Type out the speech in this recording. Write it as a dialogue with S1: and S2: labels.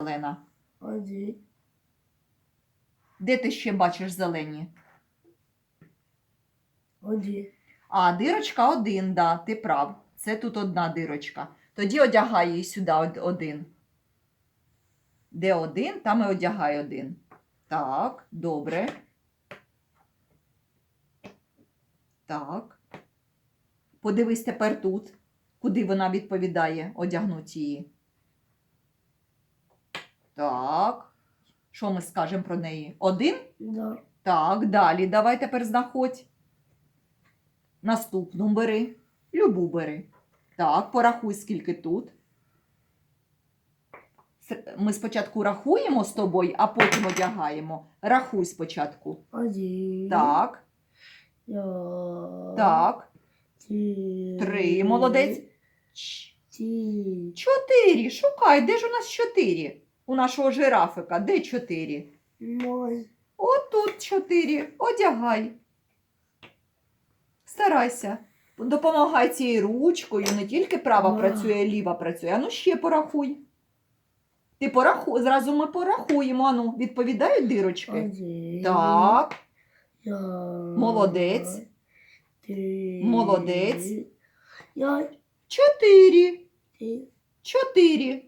S1: зелена?
S2: Один.
S1: Де ти ще бачиш зелені?
S2: Один.
S1: А, дирочка один, да, ти прав. Це тут одна дирочка. Тоді одягай її сюди один. Де один, там і одягай один. Так, добре. Так. Подивись тепер тут, куди вона відповідає, одягнуть її. Так. Що ми скажемо про неї? Один?
S2: Да.
S1: Так, далі. Давай тепер знаходь. Наступну бери. Любу бери. Так, порахуй, скільки тут. Ми спочатку рахуємо з тобою, а потім одягаємо. Рахуй спочатку.
S2: Один.
S1: Так,
S2: Я.
S1: так.
S2: Три.
S1: Три. Молодець. Чотири. Шукай, де ж у нас чотири? У нашого жирафика. Де чотири?
S2: Ноль.
S1: Отут чотири. Одягай. Старайся. Допомагай цією ручкою. Не тільки права працює, ліва працює. Ану ще порахуй. Ти порахуй. Зразу ми порахуємо. Ану, відповідають дирочки.
S2: Один.
S1: Так,
S2: Я.
S1: Молодець.
S2: Три.
S1: Молодець.
S2: Я.
S1: чотири.
S2: Три.
S1: Чотири.